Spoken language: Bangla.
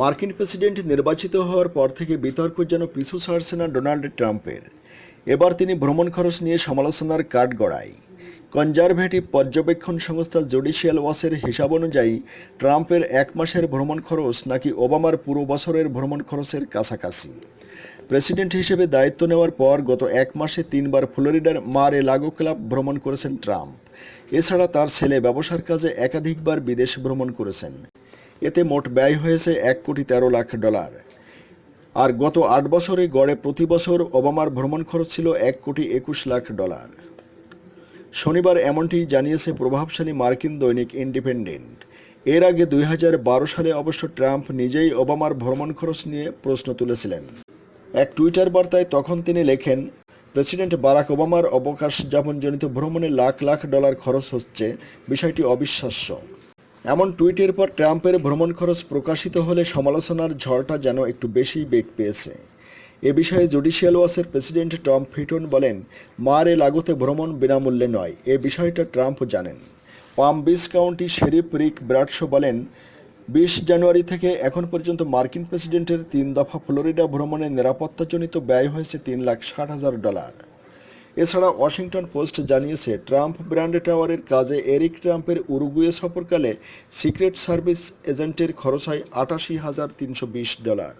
মার্কিন প্রেসিডেন্ট নির্বাচিত হওয়ার পর থেকে বিতর্ক যেন পিছু ছাড়ছে না ডোনাল্ড ট্রাম্পের। এবার তিনি ভ্রমণ খরচ নিয়ে সমালোচনার কাঠ গড়ায়। কনজারভেটিভ পর্যবেক্ষণ সংস্থা জুডিশিয়াল ওয়াসের হিসাব অনুযায়ী, ট্রাম্পের এক মাসের ভ্রমণ খরচ নাকি ওবামার পুরো বছরের ভ্রমণ খরচের কাছাকাছি। প্রেসিডেন্ট হিসেবে দায়িত্ব নেওয়ার পর গত এক মাসে তিনবার ফ্লোরিডার মার এ লাগো ক্লাব ভ্রমণ করেছেন ট্রাম্প। এছাড়া তার ছেলে ব্যবসার কাজে একাধিকবার বিদেশ ভ্রমণ করেছেন। এতে মোট ব্যয় হয়েছে এক কোটি তেরো লাখ ডলার। আর গত আট বছরে গড়ে প্রতি বছর ওবামার ভ্রমণ খরচ ছিল এক কোটি একুশ লাখ ডলার। শনিবার এমনটি জানিয়েছে প্রভাবশালী মার্কিন দৈনিক ইন্ডিপেন্ডেন্ট। এর আগে দুই হাজার বারো সালে অবশ্য ট্রাম্প নিজেই ওবামার ভ্রমণ খরচ নিয়ে প্রশ্ন তুলেছিলেন। এক টুইটার বার্তায় তখন তিনি লেখেন, প্রেসিডেন্ট বারাক ওবামার অবকাশ যাপনজনিত ভ্রমণে লাখ লাখ ডলার খরচ হচ্ছে, বিষয়টি অবিশ্বাস্য। এমন টুইটের পর ট্রাম্পের ভ্রমণ খরচ প্রকাশিত হলে সমালোচনার ঝড়টা যেন একটু বেশি বেগ পেয়েছে। এ বিষয়ে জুডিশিয়াল ওয়াসের প্রেসিডেন্ট টম ফিটন বলেন, মারে লাগোতে ভ্রমণ বিনামূল্যে নয়। এ বিষয়টা ট্রাম্প জানেন। Palm Beach County sheriff Rick Bradshaw বলেন, বিশ জানুয়ারি থেকে এখন পর্যন্ত মার্কিন প্রেসিডেন্টের তিন দফা ফ্লোরিডা ভ্রমণে নিরাপত্তাজনিত ব্যয় হয়েছে তিন লাখ ষাট হাজার ডলার। এছাড়া ওয়াশিংটন পোস্ট জানিয়েছে, ট্রাম্প ব্র্যান্ড টাওয়ারের কাজে এরিক ট্রাম্পের উরুগুয়ে সফরকালে সিক্রেট সার্ভিস এজেন্টের খরচ হয় আটাশি হাজার তিনশো ডলার।